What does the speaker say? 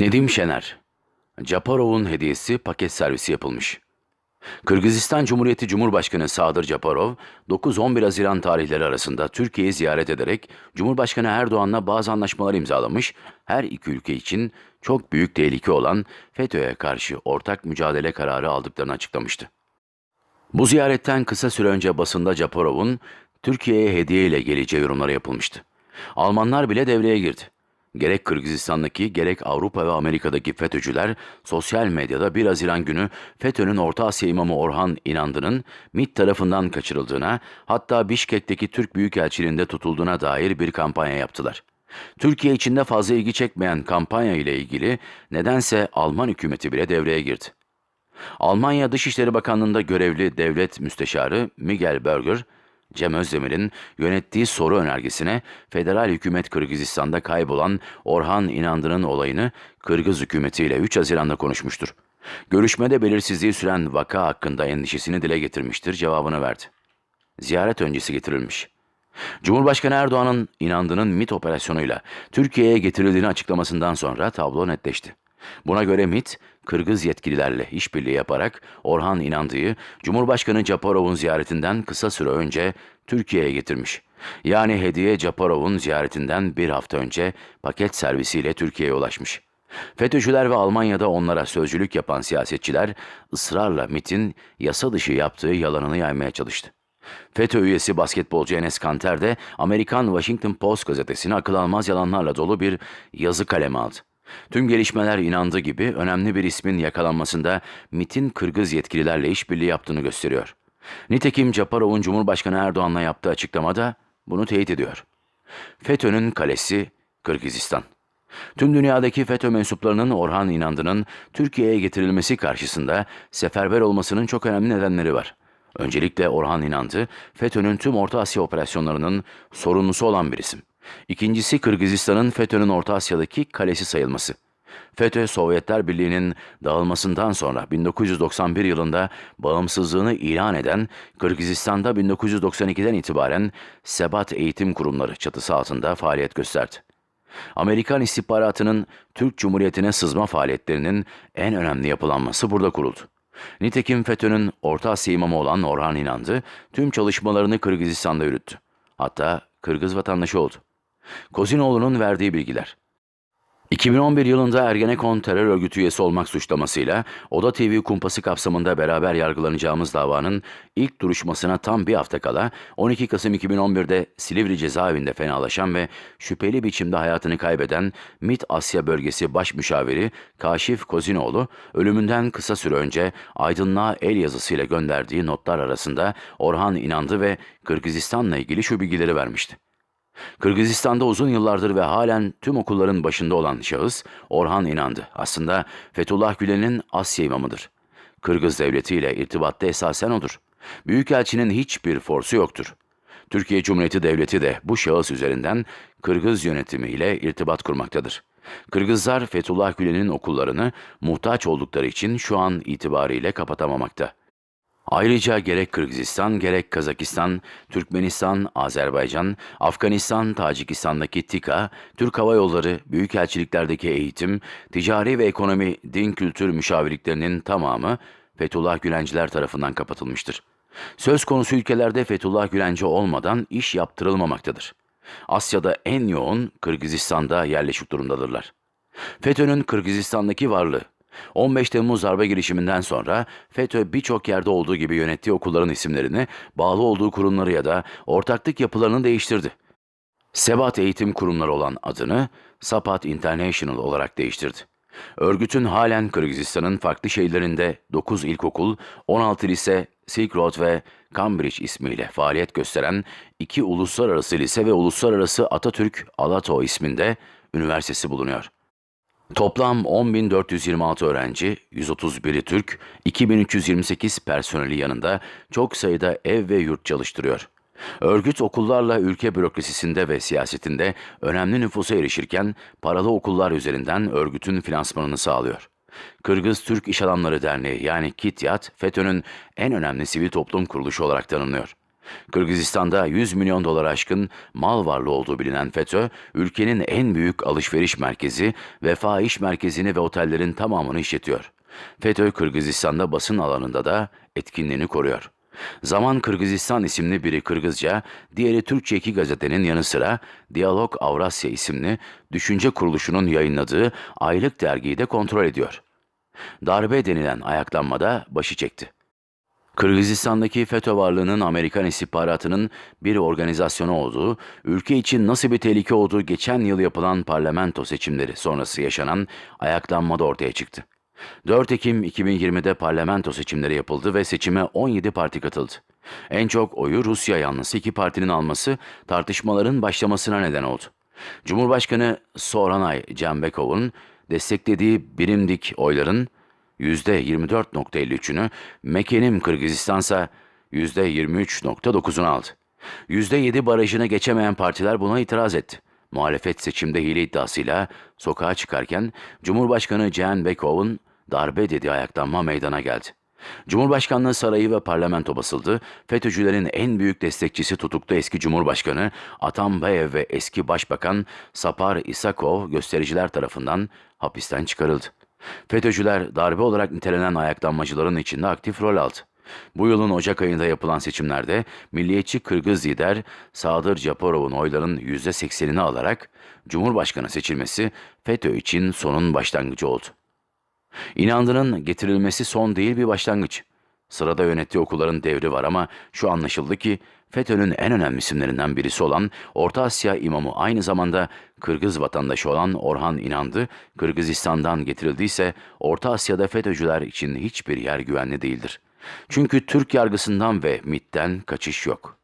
Nedim Şener Japarov'un hediyesi paket servisi yapılmış. Kırgızistan Cumhuriyeti Cumhurbaşkanı Sadır Japarov, 9-11 Haziran tarihleri arasında Türkiye'yi ziyaret ederek Cumhurbaşkanı Erdoğan'la bazı anlaşmalar imzalamış, her iki ülke için çok büyük tehlike olan FETÖ'ye karşı ortak mücadele kararı aldıklarını açıklamıştı. Bu ziyaretten kısa süre önce basında Japarov'un Türkiye'ye hediye ile geleceği yorumları yapılmıştı. Almanlar bile devreye girdi. Gerek Kırgızistan'daki gerek Avrupa ve Amerika'daki FETÖ'cüler sosyal medyada 1 Haziran günü FETÖ'nün Orta Asya imamı Orhan İnandı'nın MİT tarafından kaçırıldığına hatta Bişkek'teki Türk Büyükelçiliğinde tutulduğuna dair bir kampanya yaptılar. Türkiye içinde fazla ilgi çekmeyen kampanya ile ilgili nedense Alman hükümeti bile devreye girdi. Almanya Dışişleri Bakanlığı'nda görevli devlet müsteşarı Miguel Berger, Cem Özdemir'in yönettiği soru önergesine federal hükümet Kırgızistan'da kaybolan Orhan İnandı'nın olayını Kırgız hükümetiyle 3 Haziran'da konuşmuştur. Görüşmede belirsizliği süren vaka hakkında endişesini dile getirmiştir, cevabını verdi. Ziyaret öncesi getirilmiş. Cumhurbaşkanı Erdoğan'ın inandığının MIT operasyonuyla Türkiye'ye getirildiğini açıklamasından sonra tablo netleşti. Buna göre MIT, Kırgız yetkililerle işbirliği yaparak Orhan İnandı'yı Cumhurbaşkanı Japarov'un ziyaretinden kısa süre önce Türkiye'ye getirmiş. Yani hediye Japarov'un ziyaretinden bir hafta önce paket servisiyle Türkiye'ye ulaşmış. FETÖ'cüler ve Almanya'da onlara sözcülük yapan siyasetçiler ısrarla MIT'in yasa dışı yaptığı yalanını yaymaya çalıştı. FETÖ üyesi basketbolcu Enes Kanter de Amerikan Washington Post gazetesine akıl almaz yalanlarla dolu bir yazı kaleme aldı. Tüm gelişmeler inandığı gibi önemli bir ismin yakalanmasında MIT'in Kırgız yetkililerle işbirliği yaptığını gösteriyor. Nitekim Japarov'un Cumhurbaşkanı Erdoğan'la yaptığı açıklamada bunu teyit ediyor. FETÖ'nün kalesi Kırgızistan. Tüm dünyadaki FETÖ mensuplarının Orhan İnandı'nın Türkiye'ye getirilmesi karşısında seferber olmasının çok önemli nedenleri var. Öncelikle Orhan İnandı, FETÖ'nün tüm Orta Asya operasyonlarının sorumlusu olan bir isim. İkincisi Kırgızistan'ın FETÖ'nün Orta Asya'daki kalesi sayılması. FETÖ, Sovyetler Birliği'nin dağılmasından sonra 1991 yılında bağımsızlığını ilan eden Kırgızistan'da 1992'den itibaren Sebat Eğitim Kurumları çatısı altında faaliyet gösterdi. Amerikan istihbaratının Türk Cumhuriyeti'ne sızma faaliyetlerinin en önemli yapılanması burada kuruldu. Nitekim FETÖ'nün Orta Asya imamı olan Orhan İnandı tüm çalışmalarını Kırgızistan'da yürüttü. Hatta Kırgız vatandaşı oldu. Kozinoğlu'nun verdiği bilgiler. 2011 yılında Ergenekon terör örgütü üyesi olmak suçlamasıyla Oda TV kumpası kapsamında beraber yargılanacağımız davanın ilk duruşmasına tam bir hafta kala 12 Kasım 2011'de Silivri cezaevinde fenalaşan ve şüpheli biçimde hayatını kaybeden MİT Asya Bölgesi Baş Müşaviri Kaşif Kozinoğlu ölümünden kısa süre önce aydınlığa el yazısıyla gönderdiği notlar arasında Orhan İnandı ve Kırgızistan'la ilgili şu bilgileri vermişti. Kırgızistan'da uzun yıllardır ve halen tüm okulların başında olan şahıs Orhan İnandı. Aslında Fethullah Gülen'in Asya imamıdır. Kırgız devletiyle irtibatta esasen odur. Büyükelçinin hiçbir forsu yoktur. Türkiye Cumhuriyeti Devleti de bu şahıs üzerinden Kırgız yönetimiyle irtibat kurmaktadır. Kırgızlar Fethullah Gülen'in okullarını muhtaç oldukları için şu an itibariyle kapatamamakta. Ayrıca gerek Kırgızistan, gerek Kazakistan, Türkmenistan, Azerbaycan, Afganistan, Tacikistan'daki TİKA, Türk Hava Yolları, büyükelçiliklerdeki eğitim, ticari ve ekonomi, din kültür müşavirliklerinin tamamı Fethullah Gülenciler tarafından kapatılmıştır. Söz konusu ülkelerde Fethullah Gülenci olmadan iş yaptırılmamaktadır. Asya'da en yoğun Kırgızistan'da yerleşik durumdadırlar. FETÖ'nün Kırgızistan'daki varlığı 15 Temmuz darbe girişiminden sonra FETÖ birçok yerde olduğu gibi yönettiği okulların isimlerini, bağlı olduğu kurumları ya da ortaklık yapılarını değiştirdi. Sebat Eğitim Kurumları olan adını Sapat International olarak değiştirdi. Örgütün halen Kırgızistan'ın farklı şehirlerinde 9 ilkokul, 16 lise, Silk Road ve Cambridge ismiyle faaliyet gösteren iki uluslararası lise ve uluslararası Atatürk Alato isminde üniversitesi bulunuyor. Toplam 10.426 öğrenci, 131'i Türk, 2.328 personeli yanında çok sayıda ev ve yurt çalıştırıyor. Örgüt okullarla ülke bürokrasisinde ve siyasetinde önemli nüfusa erişirken paralı okullar üzerinden örgütün finansmanını sağlıyor. Kırgız Türk İş Adamları Derneği yani KİTYAT, FETÖ'nün en önemli sivil toplum kuruluşu olarak tanınıyor. Kırgızistan'da 100 milyon dolar aşkın mal varlığı olduğu bilinen FETÖ, ülkenin en büyük alışveriş merkezi ve fahiş merkezini ve otellerin tamamını işletiyor. FETÖ, Kırgızistan'da basın alanında da etkinliğini koruyor. Zaman Kırgızistan isimli biri Kırgızca, diğeri Türkçe iki gazetenin yanı sıra Diyalog Avrasya isimli düşünce kuruluşunun yayınladığı aylık dergiyi de kontrol ediyor. Darbe denilen ayaklanmada başı çekti. Kırgızistan'daki FETÖ varlığının Amerikan istihbaratının bir organizasyonu olduğu, ülke için nasıl bir tehlike olduğu geçen yıl yapılan parlamento seçimleri sonrası yaşanan ayaklanmada ortaya çıktı. 4 Ekim 2020'de parlamento seçimleri yapıldı ve seçime 17 parti katıldı. En çok oyu Rusya yanlısı iki partinin alması tartışmaların başlamasına neden oldu. Cumhurbaşkanı Soranay Cembekov'un desteklediği birimdik oyların %24.53'ünü, Mekenim Kırgızistansa %23.9'unu aldı. %7 barajını geçemeyen partiler buna itiraz etti. Muhalefet seçimde hile iddiasıyla sokağa çıkarken Cumhurbaşkanı Ceenbekov'un darbe dediği ayaklanma meydana geldi. Cumhurbaşkanlığı sarayı ve parlamento basıldı. FETÖ'cülerin en büyük destekçisi tutuklu eski Cumhurbaşkanı Atambayev ve eski Başbakan Sapar Isakov göstericiler tarafından hapisten çıkarıldı. FETÖ'cüler darbe olarak nitelenen ayaklanmacıların içinde aktif rol aldı. Bu yılın Ocak ayında yapılan seçimlerde milliyetçi Kırgız lider Sadır Japarov'un oyların %80'ini alarak Cumhurbaşkanı seçilmesi FETÖ için sonun başlangıcı oldu. İnandının getirilmesi son değil bir başlangıç. Sırada yönettiği okulların devri var ama şu anlaşıldı ki FETÖ'nün en önemli isimlerinden birisi olan Orta Asya imamı aynı zamanda Kırgız vatandaşı olan Orhan İnandı, Kırgızistan'dan getirildiyse Orta Asya'da FETÖ'cüler için hiçbir yer güvenli değildir. Çünkü Türk yargısından ve MIT'ten kaçış yok.